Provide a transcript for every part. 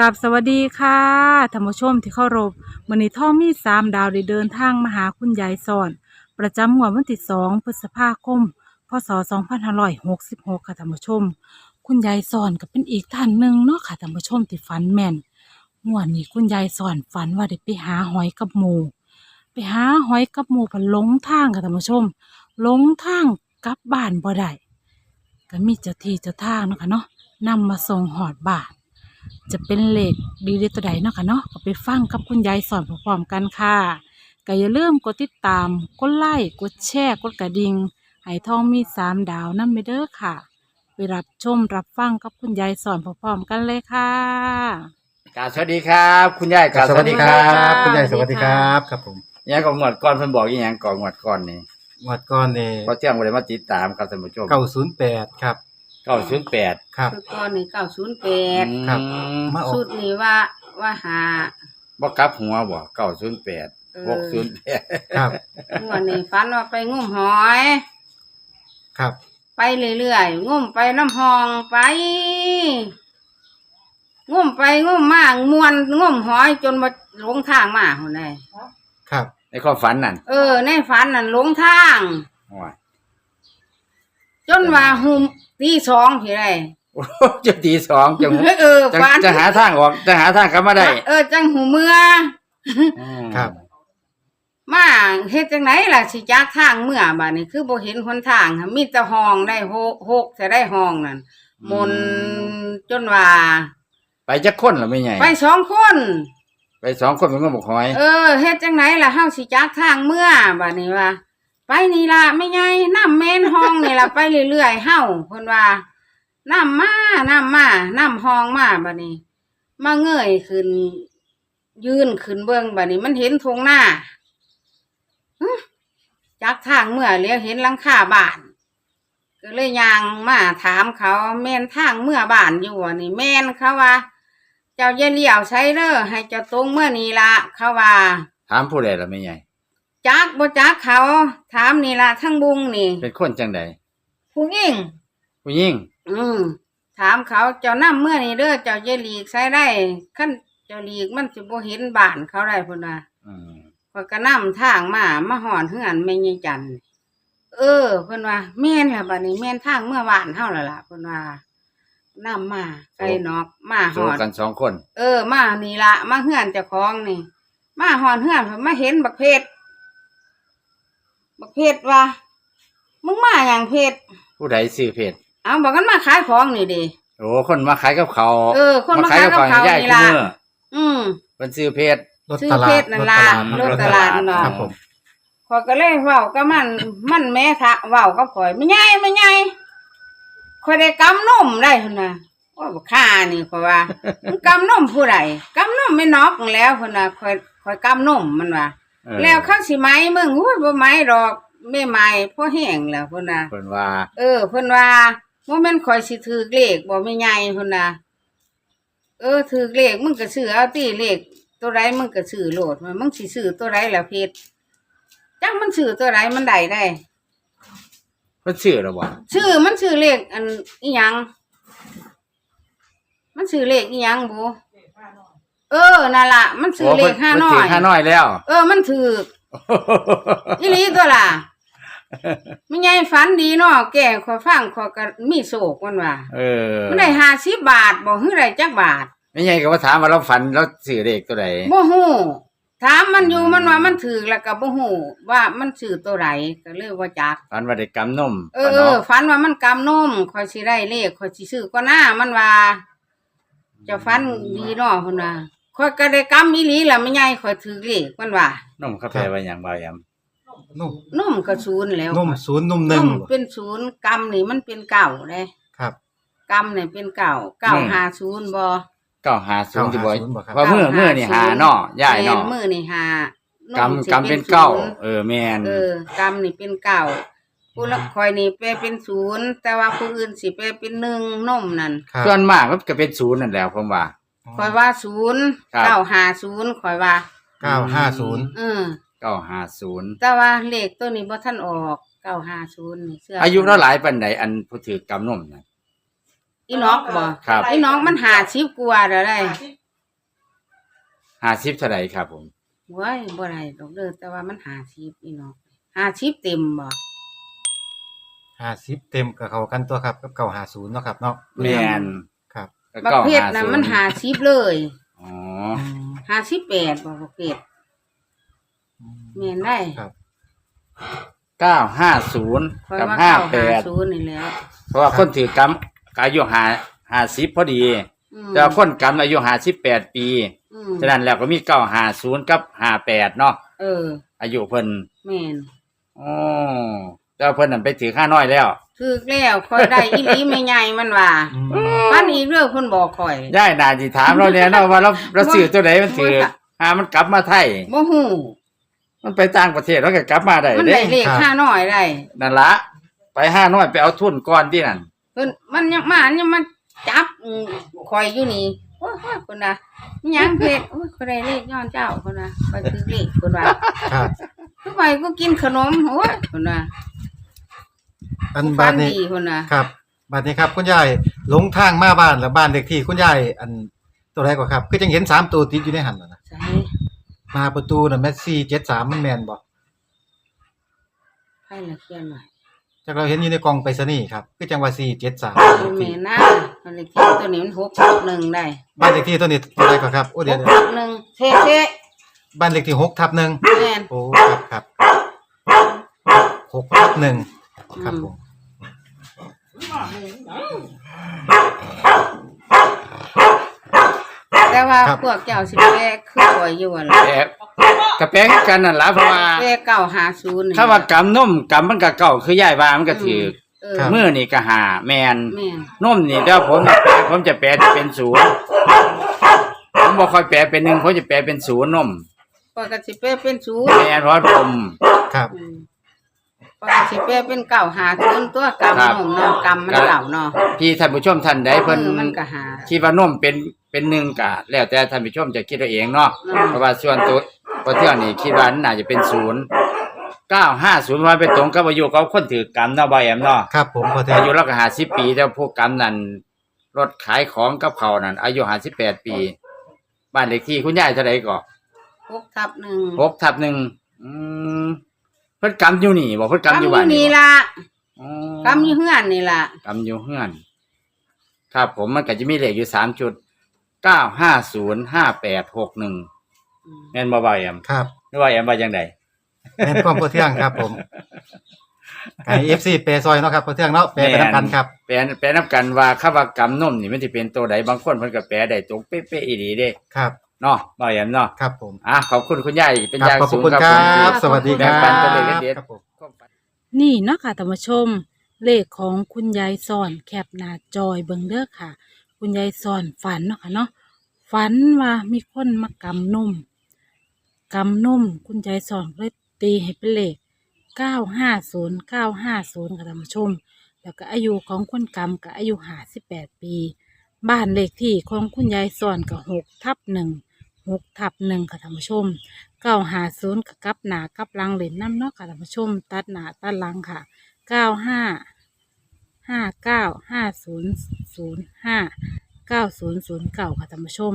กับสวัสดีค่ะท่านผู้ชมที่เคารพมื้อนี้ท่อมีสามดาวได้เดินทางมาหาคุณยายสอน ประจำงวดวันที่สองพฤษภาคม พศ2566ค่ะท่านผู้ชม คุณยายสอนก็เป็นอีกท่านหนึ่งเนาะค่ะท่านผู้ชมที่ฝันแม่นงวดนี้คุณยายสอนฝันว่าได้ไปหาหอยกับหมูไปหาหอยกับหมูพันหลงทางค่ะท่านผู้ชมหลงทางกลับบ้านบ่ได้ก็มีเจ้าที่เจ้าทางเนาะค่ะเนาะนำมาส่งหอดบ้าน จะเป็นเลขดีเดตัวใดเนาะค่ะเนาะก็ไปฟังกับคุณยายสอนพร้อมๆกันค่ะก็อย่าลืมกดติดตาม กดไลค์ กดแชร์ กดกระดิ่งให้ทองมีสามดาวนั่นไปเด้อค่ะ ไปรับชมรับฟังกับคุณยายสอนพร้อมๆกันเลยค่ะ กราบสวัสดีครับ คุณยายครับสวัสดีครัสวัสดีครับบคุณยายสวัสดีครับครับผมยังก็งวดก่อนเพิ่นบอกอีหยังก่อนงวดก่อนนี่งวดก่อนเนี่ยเพราะเที่ยงบ่ได้มาติดตามครับท่านผู้ชม เก้าศูนย์แปดครับ908ครับคือก่อนนี่เก้าศูนย์แปดครับอืมมาออสุกดนี่ว่าว่าหาบ่กลับหัวบ่908เออ608ครับ งวดนี้ฝันว่าไปงุ่มหอย ครับ ไปเรื่อยๆงุ่มไปน้ำหองไปงุ่มไปงุ่มมากมวนงุ่มหอยจนมาหลงทางมาหัวใดครับ ในความฝันนั่นเออ ในฝันนั่นหลงทาง โอ้ยจ นว่าหุมตีสองพี่ไรโอ้โหจะตีสองจังเออจังฝันจะหาทางออก จะหาทางกลับมาได้ เออ จังหูเมื่ออืมครับ มาเฮ็ดจังไหนล่ะสิจักทางเมื่อบัดนี้คือบ่เห็นหนทางค่ะมีแต่ห้องได้หกหกแต่ได้ห้องนั่นมนจนว่า ไปจักคนล่ะแม่ใหญ่ไปสองคน ไปสองคนเป็นงมบกหอย เออเฮ็ดจังไหนล่ะเฮาสิจักทางเมื่อบัดนี้ว่า ไปนี่ล่ะไม่ไงน้ำเมนห้องนี่ล่ะไปเรื่อยๆเฮ้าเพิ่นว่าน้ำมาน้ำมาน้ำห้องมาบัดนี้ มาเงยขึ้น ยืนขึ้นเบิ่งบัดนี้ มันเห็นทงหน้าจักทางเมื่อเลี้ยวเห็นหลังคาบ้านก็เลยยางมาถามเขาแม่นทางเมื่อบ้านอยู่นี่แม่นเขาว่า เจ้าอย่าเลี้ยวใช้เด้อให้เจ้าตรงเมื่อนี้ละเขาว่า ถามผู้ใดละแม่ใหญ่ จักบ่จักเขา ถามนี่ละทั้งบุงนี่ เป็นคนจังใดผู้หญิงผู้หญิงอืมถามเขาเจ้านํเมื่อนี้เด้อเจ้าอย่าหลีกใช้ได้ขั้นเจ้าหลีกมันสิบ่เห็นบ้านเขาได้พุ่นน่ะอืมข้อยก็นํทางมามาหอนเฮือนแม่ยายจันทร์เออเพิ่นว่าแม่นล่ะบัดนี้แม่นทางเมื่อบ้านเฮาแล้วล่ะเพิ่นว่านํมาไกลนอกมาหสู้อดกันสองคน เออ มานี่ละมาเฮือนเจ้าของนี่ มาหอนเฮือนผมมาเห็นบักเพชร บักเพชรว่ามึงมาอย่างเพชรผู้ใดซื้อเพจเอาบอกกันมาขายของนี่ดิโอ้คนมาขายกับเขาวเออ คนมาขายกับเขาให้ยายนี่คู่ล่ะมืออืมเป็นซื้อเพจรถซื้อตลาเพดชรนั่นล่ะรถตลาดนั่นล่ะ ครับผม ขอยก็เลยเว้าก็มัน มันแม่ทะเว้าก็ข่อยไม่ใหญ่ไม่ใหญ่ข่อยได้กำนมได้พุ่นน่ะโอ้ยบักค่านี่ข่อยว่า มึงกำนมผู้ใดกำนมไม่นอกแล้วพุ่นน่ะข่อยข่อยกำนมมันว่า เออแล้วเขาสิไหมมึงอุ้ยบ่ไหมดอกไม่ไหมเพราะแห้งแล้วพุ่นน่ะ เพิ่นว่า เออเพิ่นว่าบ่แม่นข่อยสิถือเลขบ่แม่ใหญ่พุ่นน่ะเออถือเลขมึงก็ซื้อเอาติเลขตัวใดมึงก็ซื้อโลดมันมึงสิซื้อตัวใดล่ะเพชรจักมันซื้อตัวใดมันได้ได้เพิ่นซื้อแล้วบ่ซื้อมันซื้อเลขอันอีหยังมันซื้อเลขอีหยังบ่ เออนั่นล่ะมันซื้อเลขห้าเพิ่นน้อถือยห้าน้อยแล้ว เออ มันถืออีหลีตัวล่ะไม่ไงฝันดีเนาะแก่ขอยฟังขอยก็มีโศกมันว่าเออมันได้ห้าสิบบาทบ่ฮือได้จักบาทไม่ใช่ก็ว่าถามว่าเราฝันเราซื้อเลขตัวใดบ่ฮู้ถามมันอยู่มันว่ามันถือแล้วก็บ่ฮู้ว่ามันซื้อตัวใดก็เลยว่าจักฝันว่าได้กำนมเออเออฝันว่ามันกำนมข่อยสิได้เลขข่อยสิซื้อก็หน้ามันว่าเจะฝันดีเนาะพุ่นว่า ข่อยก็ได้กำอีหลีล่ะไม่ใหญ่ข่อยถือเลขมันว่านมเขาแปลว่าหยังบ่าวยำนุ่มนมก็ศูนย์แล้วนุ่มศูนย์นุ่มหนึ่งนมเป็นศูนย์กำนี่มันเป็นเก่าเด้ครับ กำเนี่ยเป็นเก่าเก่าหาศูนย์บอเก้าหาศูนย์ที่บ่950บ่ครับ ว่ามือมือนี่หาเนาะย่ายเนาะแม่มือนี่หากำกำเป็นเก้าเออแม่นเออกำนี่เป็นเก่าผู้ละคอยนี่แปลเป็นศูนย์แต่ว่าผู้อื่นสิแปลเป็นหนึ่งนมนั่นครับส่วนมากมันก็เป็นศูนย์นั่นแหล้วผมว่า คอยว่าศูนย์ครับ เก้าหาศูนย์คอยว่า เก้าห้าศูนย์เออ เก้าหาศูนย์แต่ว่าเลขตัวนี้บ่ท่านออกเก้าหาศูนย์นี่เสื้ออายุเราหลายปานใดอันผู้ถือกำนมน่ะอีน้องบ่ครับ อีน้องมันหาชิบกว่าแล้วได้ห้าสิบเท่าไหร่ครับผม เว้ยบ่ได้ดอกเด้อแต่ว่ามันหาชีพอีเนาะหาชีพเต็มบ่ห้าสิบเต็มกับเขากันตัวครับกับเก่าหาศูนย์เนาะครับเนาะแมนครั บประก้าเภทน่ะศูย์มันหาชีพเลยอ๋อหาชีพแปดบ่ประเภทแม่นได้ครับ เก้าห้าศูนย์คอยกับว่าห้าเก้าแปหาดศูนย์นี่แหล้วเพราะว่าคนถือกรรมอายุหาห้าสิบพอดีอืมแต่ว่าคนกรรมอายุห้าสิบแปดปีอืมฉะนั้นแล้วก็มีเก้าห้าศูนย์กับห้าแปดเนาะเออ อายุเพิ่นแม่นอ๋อแต่ว่าเพิ่นนั่นไปถือข้าน้อยแล้ว ถูกแล้วคอยได้อีหลีไม่ใหญ่มันว่าอืมปันอีกเรื่องเพิ่นบอกข่อยย่ายนาจิถามเราเนี่ยเนาะว่าเราเราซื้อตัวไหนมันถือบ่ค่ะหามันกลับมาไทย บ่ฮู้มันไปต่างประเทศแล้วก็กลับมาได้มันเด้ได้เลขห้าน้อยได้นั่นละไปห้าน้อยไปเอาทุนก้อนที่นั่นเพิ่นมันยังมายังมาจับอืมข่อยอยู่นี่โอ้ยโอ้ยคนน่ะมีหยังเพชรโอ้ยคนได้เลขย้อนเจ้าคนน่ะไปซื้อเลขคนว่าครับคือไปก็กินขนมโอ้ยคนน่ะ อันฟับานดดีนี้คนน่ะครับบาดนี้ครับคุณยายหลงทางมาบ้านแล้วบ้านเด็กที่คุณยายอันตัวแรกกว่าครับคือจังเห็นสามตัวติดอยู่ในหันน่ะนะใช่มาประตูน่ะแมสซี่เจ็ดสามมันแมนบ่ให้ละเขียนหน่อยจากเราเห็นอยู่ในกล่องไปรษณีย์ครับคือจังว่าสี่เจ็ดสามโอ้ยแม่น่ามันเลยเขียนตัวนี้มันหกทับหนึ่งได้บ้านเลขที่ตัวนี้ตัวใดก่อนครับโอ้หเดี๋ยวกเดี๋ยวทับหนึ่งเท่เท่บ้านเลขที่หกทับหนึ่งแม่นโอ้ครับครับหกทับหนึ่ง ครับผมแต่ว่าครับ พวกเจ้าสิแก้คือข่อยอยู่อะล่ะแปะกระแปลงกันนั่นละเพราะว่าแก้เก้าหาศูนย์นี่ถ้าว่ากำนมกำมันก็เก่าคือย่ายว่ามันก็ถือเออมือนี่ก็หาแมนแม่นนมนี่เดี๋ยวผมแปลผมจะแปลเป็นศูนย์ผมบ่ค่อยแปลเป็นหนึ่งผมจะแปลเป็นศูนย์นมปกติเป้เป็นศูนย์แมนเพราะผมครับ อืมป กติเป้เป็นเก่าหาศูนย์ตัวกำครับ นมเนาะกำมันเก่าเนาะพี่ท่านผู้ชมท่านใดเพิ่นออมันก็หา คิดว่านมเป็นเป็นหนึ่งกะแล้วแต่ท่านผู้ชมจะคิดเอาเองเนาะอืม เพราะว่าส่วนตัวพอเที่ยวนี่คิดว่าน่าจะเป็นศูนย์เก้าห้าศูนย์เพราะว่าไปตรงกับอายุเขาคนถือกรรมเนาะบอยแอมเนาะครับผมพอเทอายุเราก็หาสิบปีแต่พวกกรรมนั่นรถขายของกับเขาวนั่นอายุหาสิบแปดปี บ้านเลขที่คุณยายเท่าไหร่ก็หกทับหนึ่งหกทับหนึ่งอืมเพิ่นกรรมอยู่นี่บอกเพิ่นกรรมอยู่กำอบ้านยู่นี่บ่ล่ะอ๋กำอยู่เฮือนนี่ล่ะกำอยู่เฮือน ครับผมมันก็จะมีเลขอยู่สามจุดเก้าห้าศูนย์ห้าแปดหกหนึ่งอืมแม่นบ่บ่อยแอมครับหรือว่าแอมว่าจังไดแม่นความพอเที่ยงครับผมไอเอฟซีเปซอยเนาะครับพอเที่ยงเนาะแปลไปทำกันครับแปลแปลนับกันว่าคำว่ากำนมนี่มันสิเป็นตัวใดบางคนเพิ่นก็แปลได้ตรงเป๊ะๆอีหลีเด้ครับ เนาะบ่อยแอมเนาะครับผมอะขอบคุณคุณยายเป็นครับอย่างขอบสูงคุณครับคผมรับสวัสดีครัแบ่งปันตัวเลขบเด็ด ครับผม นี่เนาะค่ะท่านผู้ชม เลขของคุณยายสอนแคปหน้าจอยเบิงเด้อค่ะ คุณยายสอนฝันเนาะค่ะเนาะฝันว่ามีคนมากำนมกำนมคุณยายสอนเลยตีให้เป็นเลขเก้าห้าศูนย์เก้าห้าศูนย์ค่ะท่านผู้ชม แล้วก็อายุของคนกำก็อายุห้าสิบแปดปี บ้านเลขที่ของคุณยายสอนก็หกทับหนึ่ง หกทับหนึ่งค่ะท่านผู้ชมเก้าหาศูนย์กับกับหนากับลังเหรนน้ำเนาะค่ะท่านผู้ชม ตัดหนาตัดลังค่ะเก้าห้าห้าเก้าห้าศูนย์ศูนย์ห้าเก้าศูนย์ศูนย์เก้าค่ะท่านผู้ชม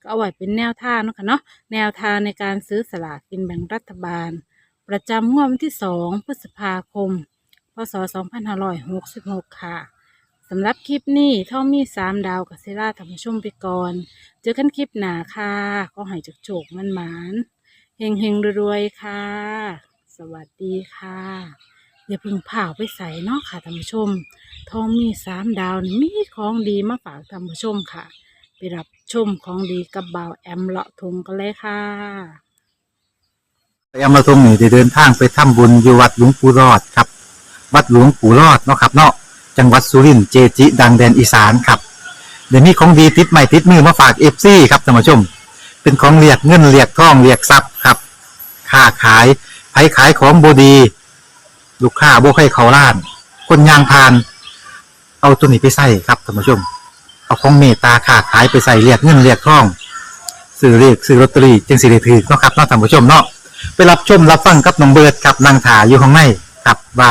ก็เอาไว้เป็นแนวทางเนาะค่ะเนาะแนวทางในการซื้อสลากกินแบ่งรัฐบาล ประจำงวดวันที่สองพฤษภาคม พศสองพันห้าร้อยหกสิบหกค่ะ สำหรับคลิปนี้ท่อมีสามดาวกับเซราท่านผู้ชมไปก่อน เจอกันคลิปหนาค่ะก็ให้จุกโจกมันหมานเฮงเฮงรวยๆค่ะ สวัสดีค่ะ อย่าเพึ่งเผาไปใส่เนาะค่ะท่านผู้ชมท่องมีสามดาวนี่มีของดีมาฝากท่านผู้ชมค่ะ ไปรับชมของดีกับบ่าวแอมเลาะทงกันเลยค่ะแอมมาทรงนี่ได้เดินทางไปทำบุญอยู่วัดหลวงปู่รอดครับ วัดหลวงปู่รอดเนาะครับเนาะ จังหวัดสุรินทร์เจจิ ดังแดนอีสานครับเดี๋ยวนี้ของดีติดใหม่ติดมือมาฝากเอฟซีครับท่านผู้ชม เป็นของเรียกเงินเรียกทองเรียกทรัพย์ครับค้าขายไผขายของบดี ลูกค้าบ่ให้เขาล้าน คนยางพาน เอาตัวนี้ไปใส่ครับท่านผู้ชม เอาของเมตตาค้าขายไปใส่เรียกเงินเรียกทองซื้อเรียกซื้อลอตเตอรี่จึงสิได้ถือเนาะครับเนาะท่านผู้ชมเนาะไปรับชมรับฟังกับน้องเบิร์ดครับนางถาอยู่ข้างในครับว่า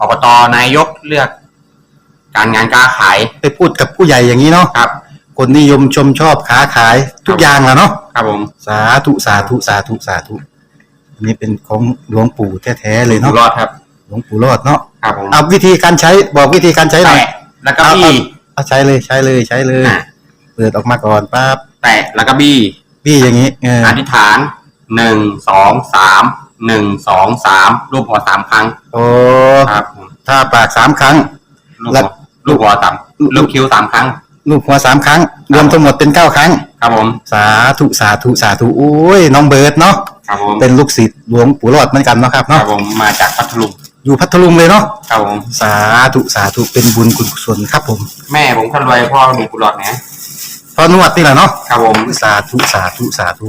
อบตนายกเลือก การงานการขายไปพูดกับผู้ใหญ่อย่างนี้เนาะครับ คนนิยมชมชอบค้าขายทุกอย่างแหล้วเนาะครับผมสาธุสาธุสาธุสาธุอันนี้เป็นของหลวงปู่แท้ๆเลยอยู่เนาะรอดครับ หลวงปู่รอดเนาะครับผมเอาวิธีการใช้บอกวิธีการใช้หน่อยแตะแล้วก็บี้เอาใช้เลยใช้เลยใช้เลยอะเปิดออกมาก่อนปั๊บแตะแล้วก็บี้พี่อย่างนี้เอออธิษฐานหนึ่งสองสาม หนึ่งสองสามรูปหัวสามครั้งโอ้ครับผมถ้าปากสามครั้งลูกแล้หัววลูกหัวสามลูกคิ้วสามครั้ง ลูกหัวสามครั้ง รวมทั้งหมดเป็นเก้าครั้ง ครับผมสาธุสาธุสาธุโอ้ยน้องเบิร์ดเนาะครับผมเป็นลูกศิษย์หลวงปู่รอดเหมือนกันเนาะครับครัเนาะบผมมาจากพัทลุงอยู่พัทลุงเลยเนาะครับผมสาธุสาธุเป็นบุญคุณกุศลครับผมแม่ผมคนรวยพ่อมีกุหลาบนะพอนวดนี่แหละเนาะครับผมสาธุสาธุสาธุ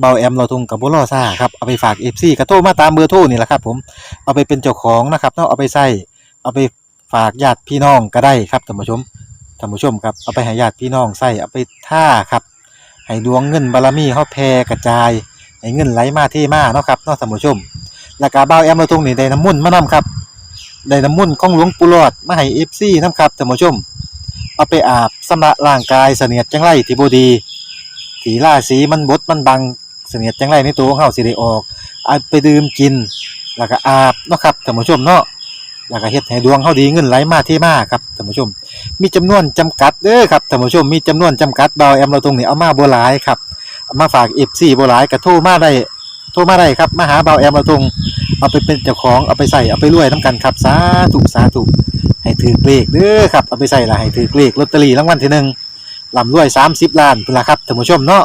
เบาแอมเราทงกับบุรอซ่าครับเอาไปฝากเอฟซีกระโทรมาตามเบอร์โทรนี่แหละครับผมเอาไปเป็นเจ้าของนะครับเนาะเอาไปใส่เอาไปฝากญาติพี่น้องก็ได้ครับท่านผู้ชมท่านผู้ชมครับเอาไปให้ญาติพี่น้องใส่เอาไปท่าครับให้ดวงเงินบารมีเขาแผ่กระจายให้เงินไหลมาเทมาเนาะครับเนาะท่านผู้ชมแล้วก็เบาแอมเราทงนี่ได้น้ำมุ่นมานํครับได้น้ำมุ่นของหลวงปู่หลอดมาให้เอฟซีนํครับท่านผู้ชมเอาไปอาบสำระร่างกายเสนียดจังไรที่บดีสีล่าสีมันบดมันบัง เสนียดจังไรในตัวของเฮาสิได้ออกเอาไปดื่มกิน แล้วก็อาบเนาะครับท่านผู้ชมเนาะแล้วก็เฮ็ดให้ดวงเฮาดีเงินไหลมาเทมาครับท่านผู้ชม มีจำนวนจำกัดเด้อครับท่านผู้ชมมีจำนวนจำกัดเบาแอมเราตรงนี้เอามาบ่หลายครับเอามาฝาก FC บ่หลายก็โทรมาได้โทรรมาได้ครับมาหาเบาแอมเราตรงเอาไปเป็นเจ้าของเอาไปใส่เอาไปรวยน้ำกันครับสาธุสาธุให้ถือเลขเด้อครับเอาไปใส่ละให้ถือเลขลอตเตอรี่รางวัลที่หนึ่งลำรวยสามสิบล้านเป็นละครับท่านผู้ชมเนาะ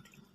ครับ